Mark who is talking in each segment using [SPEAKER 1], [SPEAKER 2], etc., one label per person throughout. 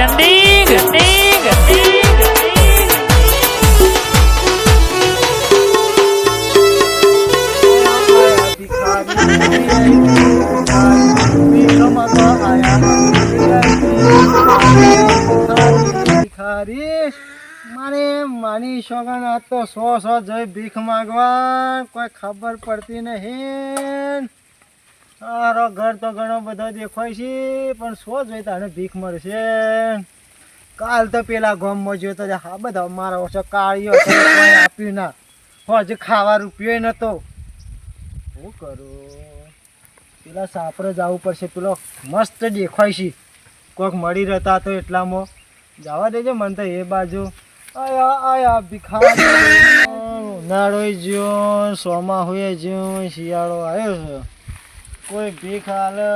[SPEAKER 1] Trending
[SPEAKER 2] ભિખારી મારે માની સોગન આ તો સો સો જઈ ભીખ માગવા, કોઈ ખબર પડતી નહીં. સારો ઘર તો ઘણો બધો દેખાય છે, પણ સો જોઈ તને ભીખ મળશે. કાલ તો પેલા ગોમમાં જોયો તો હા બધા મારા ઓછો કાળીઓ આપ્યું ના. હજી ખાવા રૂપિયો નતો. શું કરું? પેલા સાપરે જવું પડશે, પેલો મસ્ત દેખાય છે. કોઈક મળી રહેતા તો એટલામાં. જવા દેજો મને તો એ બાજુ. આયા આયા ભીખા ઉનાળો જ્યો, સોમા હોય જ્યો, શિયાળો આવ્યો છે. કોઈ ભીખ હાલે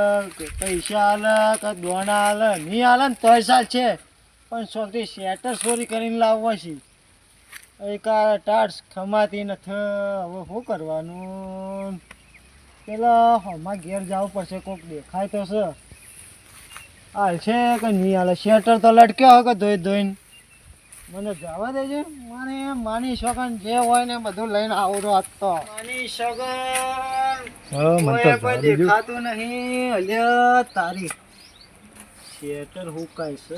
[SPEAKER 2] પૈસા હાલે કે દોણા હાલે નહીં હાલે ને પૈસા છે. પણ સોથી શેટર ચોરી કરીને લાવવા છે. એકા ટાર્સ ખમાતી નથી હવે શું કરવાનું? પેલા હમણાં ઘેર જવું પડશે કોઈક દેખાય તો છે. હાલ છે કે નહીં હાલે? શેટર તો લટક્યો હોય કે ધોઈ ધોઈને? મને જવા દેજો. મને માની શોગન જે હોય ને બધું લઈને આવું તો આજ તો. માની શકન. કોઈ કોઈ દેખાતું નહીં. અલ્યા તારી થિયેટર હુકાય છે?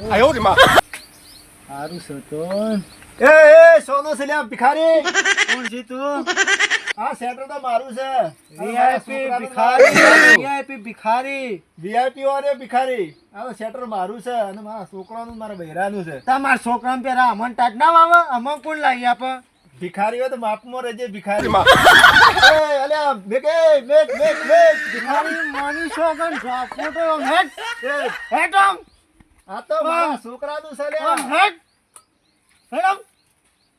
[SPEAKER 2] સારું છે તો.
[SPEAKER 3] એ એ સોનો સલ્યા ભિખારી.
[SPEAKER 2] કોણ છે તું?
[SPEAKER 3] આ સેટર તો મારું છે.
[SPEAKER 2] વીઆઈપી ભિખારી. વીઆઈપી ભિખારી.
[SPEAKER 3] વીઆઈપી વાળે ભિખારી. આ તો સેટર મારું છે અને મારા છોકરાનું મારા બૈરાનું છે.
[SPEAKER 2] તમારા છોકરાને પેલા અમન ટાટ ના વાવે? અમન કોણ લાવી આપ?
[SPEAKER 3] ભિખારી હોય તો માપમાં રહેજે ભિખારી. એ અલ્યા મેક એ મેક મેક મેક.
[SPEAKER 2] ભિખારી. માની છોકન હેટ
[SPEAKER 3] એ,
[SPEAKER 2] હેટ આમ.
[SPEAKER 3] આ તો મારા છોકરાનું છે
[SPEAKER 2] લે
[SPEAKER 3] લ્યા
[SPEAKER 2] હેટ હેટ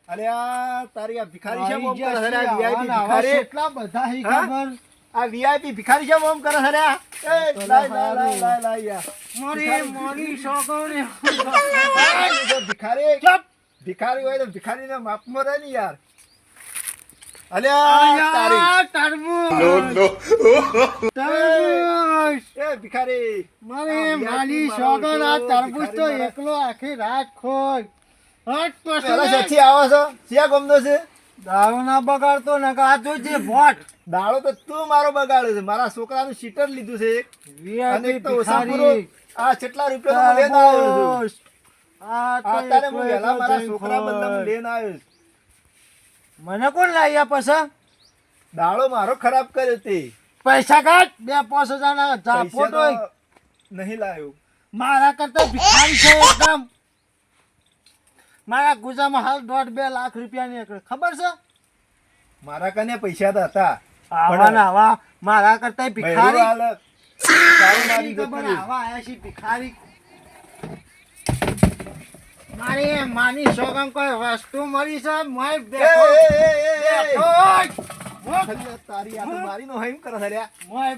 [SPEAKER 2] આમ
[SPEAKER 3] આ તારી આ ભિખારી છે મોમ કરે છે? વીઆઈપી ભિખારી
[SPEAKER 2] કેટલા બધા હી? ખબર?
[SPEAKER 3] આ વીઆઈપી ભિખારી છે મોમ કરે છે લ્યા એ લાય લાય. લાય લાય યાર.
[SPEAKER 2] મોરી મારી છોકરી
[SPEAKER 3] ભિખારી
[SPEAKER 2] ચપ!
[SPEAKER 3] ભિખારી હોય તો ભિખારીને માપમાં રહે ને યાર. અલ્યા તારી એ ભિખારી.
[SPEAKER 2] મારી માલી
[SPEAKER 3] વ્યાજબી
[SPEAKER 2] આ તો એકલો આખી રાત ખોય
[SPEAKER 3] પેલા આવો છો? શિયા ગમતો છે?
[SPEAKER 2] દારૂ ના બગાડતો ને આ ભોટ
[SPEAKER 3] દાડો તો તું મારો બગાડ્યો છે. મારા છોકરાનું શીટર લીધું છે. અને તો ઓછાપુરો આ કેટલા રૂપિયા લઈને આવ્યો
[SPEAKER 2] આ તો
[SPEAKER 3] હું
[SPEAKER 2] એકલો
[SPEAKER 3] મારા છોકરા આવ્યો
[SPEAKER 2] મને કોણ લાવ્યા પછી?
[SPEAKER 3] દાડો મારો ખરાબ કર્યો તે.
[SPEAKER 2] પૈસા કાઢ. બે પાંચ હજાર ના ફોટો
[SPEAKER 3] તો નહીં લાવ્યો
[SPEAKER 2] મારા કરતા ભિખારી છે એકદમ. મારા ગુજામાં હાલ દોઢ બે લાખ રૂપિયા નીકળે. ખબર છે?
[SPEAKER 3] મારા કને પૈસા તો હતા.
[SPEAKER 2] આવા આવા. મારા કરતા ભિખારી.
[SPEAKER 3] મારી
[SPEAKER 2] ખબર
[SPEAKER 3] જતું
[SPEAKER 2] આવા આયા છે ભિખારી. મારી માની સોગન કોઈ વસ્તુ મળી છે? મોય બેઠો. બેઠો.
[SPEAKER 3] તારી આ મારી મારીનો હેમ કરે.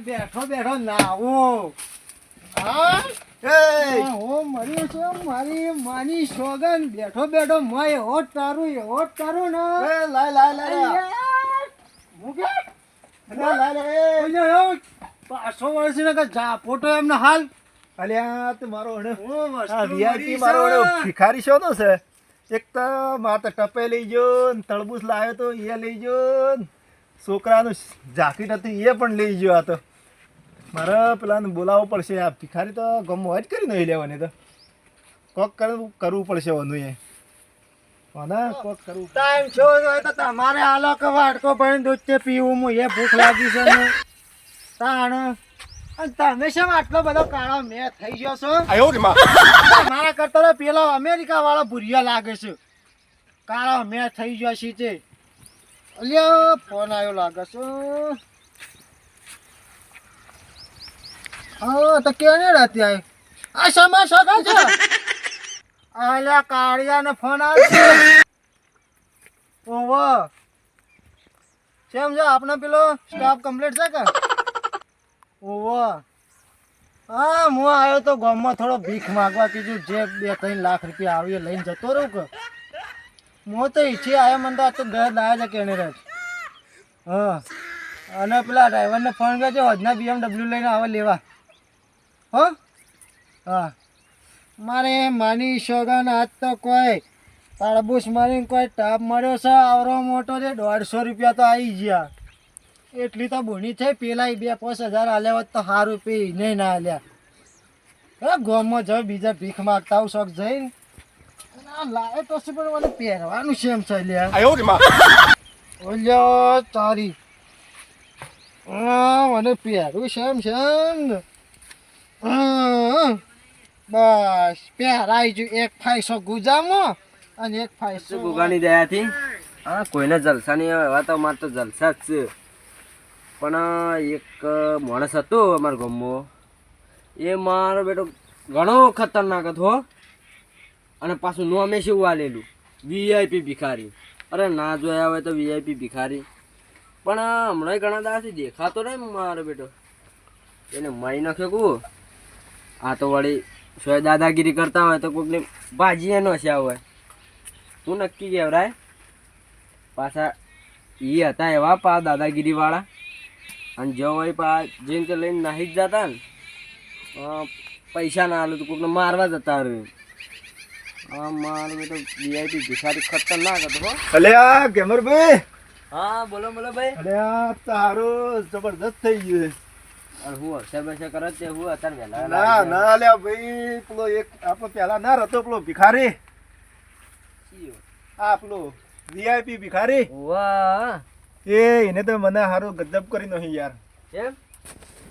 [SPEAKER 2] બેઠો બેઠો નાવો હા. હું મરી છું મારી માની સોગન બેઠો બેઠો મોય એવો તારું એવો તારું ને.
[SPEAKER 3] લાય, લાય, લાય,
[SPEAKER 2] મૂકે. પાછો વર્ષ ને જા ફોટો એમને હાલ.
[SPEAKER 3] અલ્યા, તું મારો VIP મારો ભિખારી શોધો છે. એક તો ટપે લઈ ગયો ને તળબૂચ લાવ્યો તો એ લઈ ગયો ને. છોકરાનું જાકીટ હતું એ પણ લઈ ગયો આ તો. મારે પેલાને બોલાવવું પડશે આ ભિખારી તો ગમો જ કરી નહીં લેવાની તો. કોક કરવું કરવું પડશે ઓનું એ. કોક કરવું
[SPEAKER 2] ટાઈમ છો તો તમારે આલો કે વાટકો ભરીને દૂધ તે પીવું હું એ ભૂખ લાગી છે ને. તાણ અને તમે શેમ આટલો બધો કાળો મેં થઈ ગયો છો? મારા કરતા તો પેલો અમેરિકા વાળો ભૂરિયા લાગે છે. કાળો મેં થઈ ગયો છે તે અલ્યો ફોન આવ્યો લાગે છે. હા, તો કેને રાતે આવી? આ સમય સગા છે? અલ્યા કાળિયાને ફોન આવશે ઓવો કેમ છે? આપનો પેલો સ્ટાફ કમ્પ્લીટ છે કે? ઓવો હા, હું આવ્યો તો ગામમાં થોડો ભીખ માગવા કીધું, જે બે ત્રણ લાખ રૂપિયા આવીએ લઈને જતો રહું કે? હું તો ઈચ્છી આવ્યો, મને તો આ તો દસ દાયા છે કેને રાત હા. અને પેલા ડ્રાઈવરને ફોન કરજો હજના બીએમડબલ્યુ લઈને આવે લેવા. હો? હા. મારે માની સોગન આજ તો કોઈ તરબૂચ મારીને કોઈ ટાપ મળ્યો છે? આવરો મોટો છે દોઢસો રૂપિયા તો આવી ગયા. એટલી તો બોની છે પેલા બે પાંચ હજાર આલ્યા હોત તો સારું પી નહીં ના આલ્યા. હે ગોમમાં જાવ બીજા ભીખ માગતા આવું શોખ જઈને. લાવે તો પણ મને પહેરવાનું છે એમ છે લ્યા. ઓલ્યો તારી. હા મને પહેરવું છે એમ છે એમ બસ પહેરાઈ જો એક ફાઈસો ગુજામો અને એક ફાઈસો
[SPEAKER 4] ગુગાની દયાથી? હા, કોઈને જલસા નહીં એવા તો મારે તો જલસા જ છે. પણ એક માણસ હતો અમારા ગામમાં. એ મારો બેટો ઘણો ખતરનાક હતો અને પાછું નોમે શું વાલેલું? વીઆઈપી ભિખારી. અરે ના જોયા હોય તો વીઆઈપી ભિખારી. પણ હમણાં ઘણા દાડાથી દેખાતો નહીં મારો બેટો. એને મારી નાખ્યો કું આ તો વળી સોય દાદાગીરી કરતા હોય તો કોઈકને ભાજી એનો છે હોય. તું નક્કી કહેવરાય પાછા એ હતા એવા પા દાદાગીરી વાળા અને જો હોય પા જેમ કે લઈને નાહી જ જતા ને પૈસા ના આલું તો કોકને મારવા જતા રહ્યું. હા મારું તો વીઆઈપી ભિખારી ખતરનાક હતો હો.
[SPEAKER 3] અલે આ ગેમરભાઈ
[SPEAKER 4] હા બોલો બોલો ભાઈ.
[SPEAKER 3] અરે આ તારો જબરદસ્ત થઈ ગયું ના ના અલ્યા ભાઈ પેલો એક આપણો પેલા ના હતો પેલો ભિખારી. આ પેલો વીઆઈપી ભિખારી. એ એને તો મને હારો ગજબ કરી નહીં યાર.
[SPEAKER 4] કેમ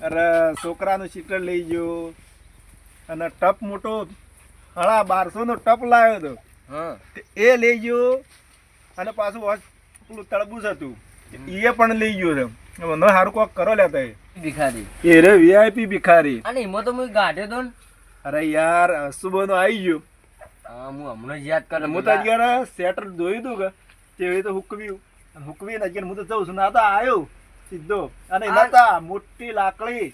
[SPEAKER 3] અરે છોકરાનું સીટર લઈ ગયો. અને ટપ મોટો હળા બારસો નો ટપ લાવ્યો હતો.
[SPEAKER 4] હા.
[SPEAKER 3] એ લઈ ગયો. અને પાછું પેલું તળબૂચ હતું. એ પણ લઈ ગયો છે. મને સારું કોક કરો લેતા એ.
[SPEAKER 4] ભિખારી.
[SPEAKER 3] એ રે વીઆઈપી ભિખારી.
[SPEAKER 4] અને એમાં તો હું ગાઢે તો ને.
[SPEAKER 3] અરે યાર સુબહનો આવી ગયો.
[SPEAKER 4] હા હું હમણાં જ યાદ
[SPEAKER 3] અને હું તો અત્યારે સેટર જોયું તું કે તે તો હુકવ્યું. અને હુકવીને અત્યારે હું તો જઉં છું. ના તો આવ્યો સીધો. અને એના મોટી લાકડી.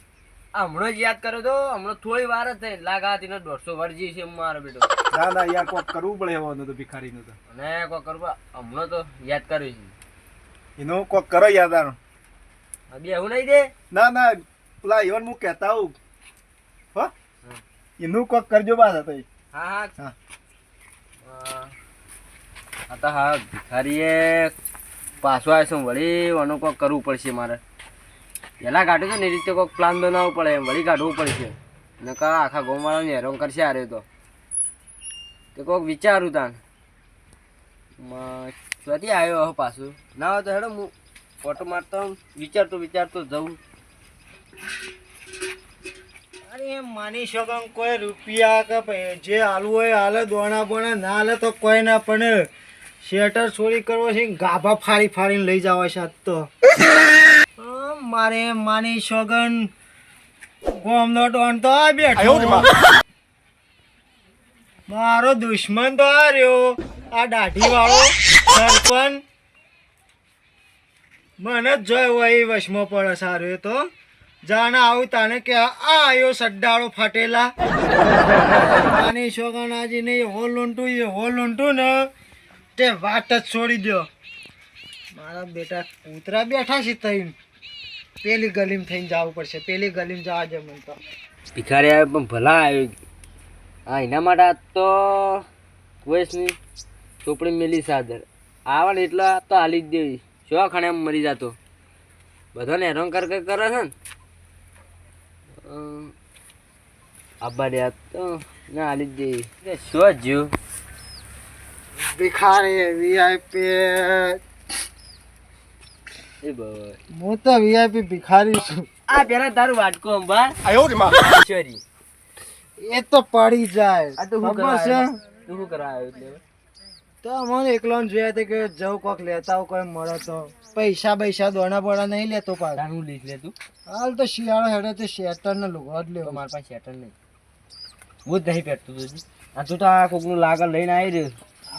[SPEAKER 4] હમણાં જ યાદ કર્યો તો હમણાં થોડી વાર જ થઈ. લાગાતી ને દોઢસો વરજી છે મારો બેટો.
[SPEAKER 3] ના ના યાર કોક કરવું પડે એવાનું તો ભિખારીનું તો.
[SPEAKER 4] અને કોક કરવા હમણાં તો યાદ કર્યું છે.
[SPEAKER 3] એનું કોક કરો યાદ તાર
[SPEAKER 4] આ બે એવું નહીં દે?
[SPEAKER 3] ના ના પેલા ઈવન હું કહેતા આવું હો? એનું કોક કરજો બાદ હતો
[SPEAKER 4] હા હા.
[SPEAKER 3] હા.
[SPEAKER 4] હા. તો હા ભિખારીએ પાછો આવ્યો છું વળી એનું કોક કરવું પડશે મારે. પહેલાં કાઢ્યું છે ને એ રીતે કોઈક પ્લાન બનાવવો પડે. એમ વળી કાઢવું પડશે. ને કા આખા ગામવાળાને હેરાન કરશે આરે તો. તે કોઈક વિચારું તાન. ક્યાંથી આવ્યો હવે પાછું. ના હોય તો હેડો હું ફોટો મારતો વિચારતો વિચારતો જઉં.
[SPEAKER 2] અરે માની શકો કોઈ રૂપિયા કે જે હાલવું હોય હાલે દોણા બોણા ના હાલે તો કોઈ ના પણ શેટર ચોરી કરવો છે ગાભા ફાડી ફાડીને લઈ જવા છે આજ તો. મારે માની સોગન ગોમનો ડોન તો આ બેઠો. મારો દુશ્મન તો આ રહ્યો. આ દાઢી વાળો સરપંચ. મને જ જોયો હોય એ વશમાં પડે સારું એ તો. જાણે આવું તાને કે આ આયો સડ્ડાળો ફાટેલા. આની શોગણાજી ને એવો લૂંટું હોલ લૂંટું ને તે વાત જ છોડી દો મારા બેટા કૂતરા બેઠા છે તઈ પેલી ગલીમાં થઈને જવું પડશે, પેલી ગલીમાં જવા દે મને તો.
[SPEAKER 4] ભિખારી આવ્યો પણ ભલા આવ્યો હા એના માટે તો વયસની ચોપડી મેલી સાદર. આવે ને એટલે તો હાલી જ દેવી. શું ખાણે એમ મરી જતો. બધાને હેરાન કર કર કરે છે ને? આભાર આબા દે તો ના હાલી જ દેવી. શું જ્યું
[SPEAKER 2] ભિખારી વીઆઈપી હું તો વીઆઈપી ભિખારી છું.
[SPEAKER 4] આ પેલા તારું વાટકો અંબા સોરી
[SPEAKER 2] એ તો પડી જાય.
[SPEAKER 4] આ તો હું કરાયો? તું શું કરાયો એટલે?
[SPEAKER 2] તો અમારે એકલો જોયા હતા કે જવું કોક લેતા આવું કોઈ મળે તો. પૈસા પૈસા દોણા બોણા નહીં લેતો પાછો.
[SPEAKER 4] હું લીધ લેતું
[SPEAKER 2] હાલ તો શિયાળો હેડે તો શેટર ને લુગડો જ લેવો.
[SPEAKER 4] મારા પાસે શેટર નહીં. હું જ નહીં પહેરતું તું આ તું તો આ કોકનું લાગર લઈને આવી રહ્યો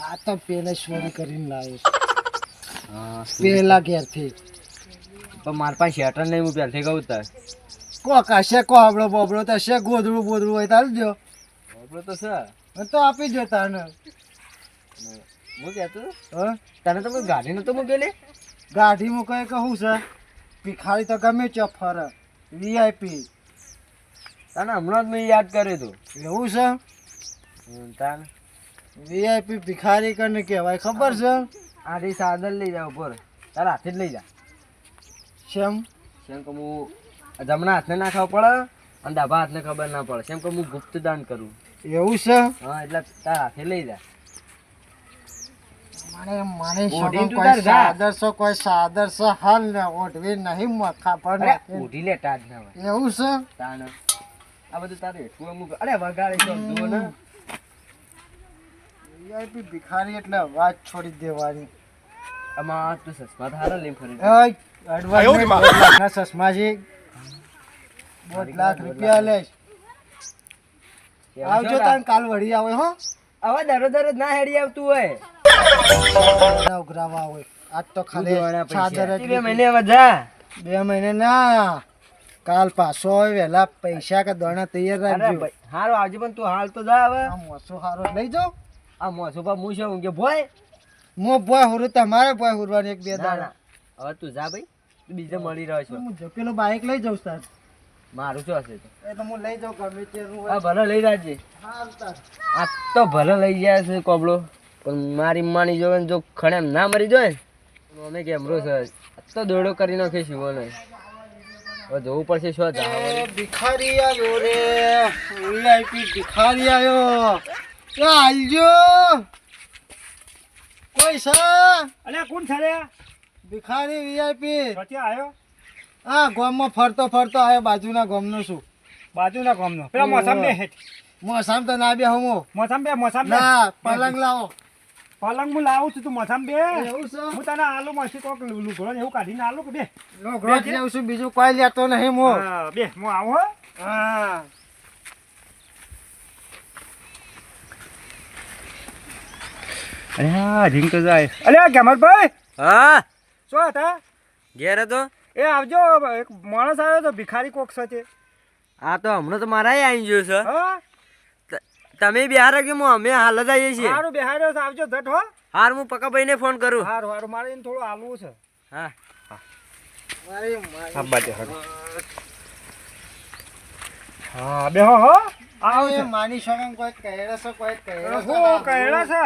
[SPEAKER 2] આ તો પેલે ચોરી કરીને લાવ્યો પેલા ઘેરથી.
[SPEAKER 4] પણ મારા પાસે શેટર નહીં હું પહેરથી કહું તાર
[SPEAKER 2] કોક હશે કોબળો બોબળો તો હશે ગોદડું બોદડું હોય તાર જો
[SPEAKER 4] બોબળો તો સર
[SPEAKER 2] તો આપી દો તાને
[SPEAKER 4] હું કહેતો
[SPEAKER 2] હ?
[SPEAKER 4] તને તો કોઈ ગાડી નતો મૂકેલી?
[SPEAKER 2] ગાડીમાં કઈ કહું છે ભિખારી તો ગમે છે ફરે વીઆઈપી
[SPEAKER 4] તને હમણાં જ મેં યાદ કર્યો તું.
[SPEAKER 2] એવું છે?
[SPEAKER 4] તાન.
[SPEAKER 2] વીઆઈપી ભિખારી કરીને કહેવાય ખબર છે?
[SPEAKER 4] આથી સાદર લઈ જાવ ઉપર. તારા હાથે જ લઈ જા.
[SPEAKER 2] શેમ?
[SPEAKER 4] શેમ કે હું જમણા હાથને ના ખાવ પડે અને ડાબા હાથને ખબર ના પડે. શેમ કે હું ગુપ્ત દાન કરું.
[SPEAKER 2] એવું છે?
[SPEAKER 4] હા એટલે તારા હાથે લઈ જા.
[SPEAKER 2] મને મને
[SPEAKER 4] ઓઢી તું તાર જા.
[SPEAKER 2] સાદર છે કોઈ સાદર હાલ ને ઓઢવી નહીં મખા પર
[SPEAKER 4] અરે ઉઠી લે ટાટ ના હોય
[SPEAKER 2] એવું છે?
[SPEAKER 4] તાણ. આ બધું તારે હેઠું અમુક અરે વગાડે તો જુઓ ને
[SPEAKER 2] વીઆઈપી ભિખારી એટલે વાત છોડી દેવાની.
[SPEAKER 4] આમાં તું સસમા હારા લઈને ફરી
[SPEAKER 2] ઓય, advance દોઢ લાખના ચશ્માજી દોઢ લાખ રૂપિયા લેશ આવજો તાન કાલ વળી આવે હો.
[SPEAKER 4] હવે દરરોજ દરરોજ ના હેડી આવતું હોય.
[SPEAKER 2] ઉઘરાવા હોય. આજ તો ખાલી ચાદર
[SPEAKER 4] બે મહિને જા.
[SPEAKER 2] બે મહિને ના. કાલ પાછો હોય વહેલા પૈસા કે દોણા તૈયાર
[SPEAKER 4] અરે
[SPEAKER 2] રાખજો.
[SPEAKER 4] ભાઈ હારો આવજો પણ તું હાલ તો જા હવે.
[SPEAKER 2] આ મોસો હારો લઈ જાઓ.
[SPEAKER 4] આ મોસો પર હું શું કે ભોય?
[SPEAKER 2] મો ભોય હુરું તમારે ભોય હુરવાની એક બે
[SPEAKER 4] દાણા હવે તું જા ભાઈ. તું બીજે મળી રહ્યો છો.
[SPEAKER 2] હું જો બાઇક બાઈક લઈ જાઉં સર
[SPEAKER 4] મારું શું હશે તો?
[SPEAKER 2] એ તો હું લઈ જાઉં ગમે
[SPEAKER 4] આ
[SPEAKER 2] હોય.
[SPEAKER 4] ભલે લઈ જાજે.
[SPEAKER 2] હાલ
[SPEAKER 4] આ તો ભલે લઈ જાય છે કોબળો. પણ મારી માની જોવે જો ખણે એમ ના મરી જોય ને અમે કેમ રો સર તો દોડો કરી નાખે શિવોને હવે જોવું પડશે શું જા
[SPEAKER 2] ભિખારી આવ્યો રે. વીઆઈપી ભિખારી આવ્યો એ હાલજો કોઈ છે
[SPEAKER 5] અરે કોણ છે
[SPEAKER 2] ભિખારી વીઆઈપી
[SPEAKER 5] ક્યાંથી આવ્યો
[SPEAKER 2] હા ગામમાં ફરતો ફરતો આવ્યો બાજુના ગામનો છું.
[SPEAKER 5] બાજુના ગામનો. પેલા મોસમ બે હેઠ.
[SPEAKER 2] મોસામ તો ના બે હું.
[SPEAKER 5] મોસમ બે મોસમ
[SPEAKER 2] ના પલંગ લાવો.
[SPEAKER 5] પલંગ હું લાવું છું તું મથામ બે.
[SPEAKER 2] એવું છે?
[SPEAKER 5] હું તને આલુ મસી કોક લુગડો એવું કાઢીને આલુ કે બે?
[SPEAKER 2] લોગડો જ લેવું છું બીજું કોઈ લેતો નહીં મો
[SPEAKER 5] બે. હું આવું હો.
[SPEAKER 2] હા.
[SPEAKER 5] અરે હા રીંગ તો જાય. અરે ગેમરભાઈ
[SPEAKER 4] હા?
[SPEAKER 5] શું હતા
[SPEAKER 4] ઘેર હતો?
[SPEAKER 5] એ આવજો એક માણસ આવ્યો તો ભિખારી કોક છે
[SPEAKER 4] આ તો હમણાં તો મારા આવી ગયો છે.
[SPEAKER 5] હા?
[SPEAKER 4] તમે બિહાર કે હું અમે હાલ જ આવીએ છીએ.
[SPEAKER 5] સારું છે આવજો ઝટ હો.
[SPEAKER 4] હાર હું પકાભાઈને ફોન કરું.
[SPEAKER 5] સારું સારું મારે એને થોડું આલવું છે.
[SPEAKER 4] હા.
[SPEAKER 2] મારી મારી.
[SPEAKER 5] હા બાજુ હા બે હો. હો આવ
[SPEAKER 2] એ માની શકમ કોઈ કહેરા છે કોઈ કહેરા છે
[SPEAKER 5] હું કહેલા છે.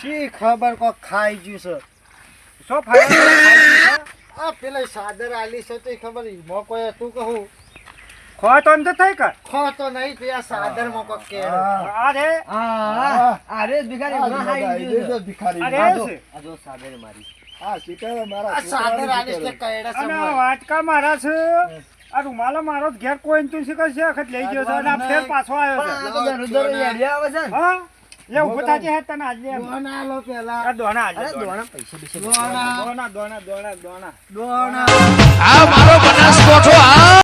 [SPEAKER 2] શી ખબર કોઈ ખાઈ ગયું છે?
[SPEAKER 5] શું ફાયદો
[SPEAKER 2] આ પેલા સાદર આલી છે તો ખબર ઈમો કોઈ હતું કહું
[SPEAKER 5] ખોવા તો થઈ કર
[SPEAKER 2] ખોતો નહીં પેલા સાદર મો કો. કે
[SPEAKER 5] આ
[SPEAKER 4] અરે ભિખારી હમણાં આવી ગયો ભિખારી.
[SPEAKER 5] અરે
[SPEAKER 4] આ જો,
[SPEAKER 5] છે.
[SPEAKER 4] આ જો મારા.
[SPEAKER 2] સાદર આલી છે કહેરા સમ
[SPEAKER 5] અને વાટકા મારા છે. આ રૂમાલો મારો ઘેર કોઈ તું શીખર છે? વખત લઈ ગયો છે. અને આ ફેર પાછો આવ્યો છે.
[SPEAKER 4] દરરોજ દરરોજ આવે છે
[SPEAKER 5] હા? લે ઊભો થાજે હે તને આજે એમ.
[SPEAKER 2] દોણ આલો પેલા.
[SPEAKER 5] આ દોણા આજે
[SPEAKER 4] અરે
[SPEAKER 5] દોણા
[SPEAKER 4] પૈસા પૈસા
[SPEAKER 5] દોણા દોણા દોણા દોણા
[SPEAKER 2] દોણા
[SPEAKER 6] આ મારો બનાસકોઠો આ